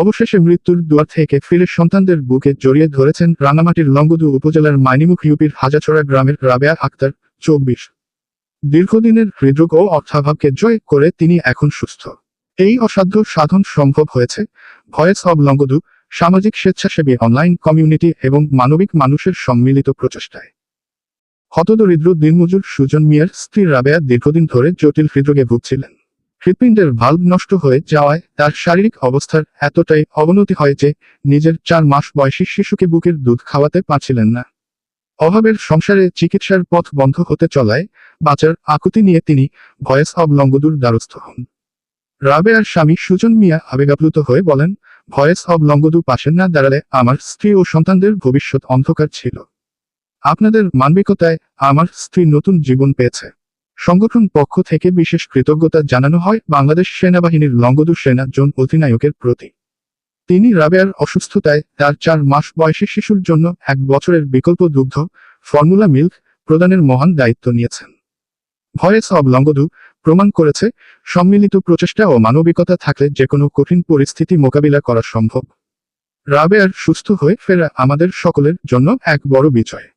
অবশেষে মৃত্যুর দুয়ার থেকে ফিরে সন্তানদের বুকে জড়িয়ে ধরেছেন রাঙামাটির লংগদু উপজেলার মাইনিমুখ ইউপির হাজাছড়া গ্রামের রাবেয়া আক্তার, চব্বিশ। দীর্ঘদিনের হৃদরোগ ও অর্থাভাবকে জয় করে তিনি এখন সুস্থ। এই অসাধ্য সাধন সম্ভব হয়েছে। ভয়েস অব লঙ্গদু সামাজিক স্বেচ্ছাসেবী অনলাইন কমিউনিটি এবং মানবিক মানুষের সম্মিলিত প্রচেষ্টায়। হতদরিদ্র দিনমজুর সুজন মিয়ার স্ত্রী রাবেয়া দীর্ঘদিন ধরে জটিল হৃদরোগে ভুগছিলেন। হৃৎপিণ্ডের ভাল্ব নষ্ট হয়ে যাওয়ায় তার শারীরিক অবস্থার এতটাই অবনতি হয় যে নিজের চার মাস বয়সী শিশুকে বুকের দুধ খাওয়াতে পারছিলেন না। অভাবের সংসারে চিকিৎসার পথ বন্ধ হতে চলায় বাঁচার আকুতি নিয়ে তিনি ভয়েস অব লঙ্গদুর দ্বারস্থ হন। রাবেয়ার স্বামী সুজন মিয়া আবেগাপ্লুত হয়ে বলেন, ভয়েস অব লঙ্গদু পাশে না দাঁড়ালে আমার স্ত্রী ও সন্তানদের ভবিষ্যৎ অন্ধকার ছিল। আপনাদের মানবিকতায় আমার স্ত্রী নতুন জীবন পেয়েছে। সংগঠন পক্ষ থেকে বিশেষ কৃতজ্ঞতা জানানো হয় বাংলাদেশ সেনাবাহিনীর লঙ্গদু সেনা জোন অধিনায়কের প্রতি। তিনি রাবেয়ার অসুস্থতায় তার চার মাস বয়সী শিশুর জন্য এক বছরের বিকল্প দুগ্ধ, ফর্মুলা মিল্ক প্রদানের মহান দায়িত্ব নিয়েছেন। ভয়েস অব লঙ্গদু প্রমাণ করেছে, সম্মিলিত প্রচেষ্টা ও মানবিকতা থাকলে যে কোনো কঠিন পরিস্থিতি মোকাবিলা করা সম্ভব। রাবেয়ার সুস্থ হয়ে ফেরা আমাদের সকলের জন্য এক বড় বিজয়।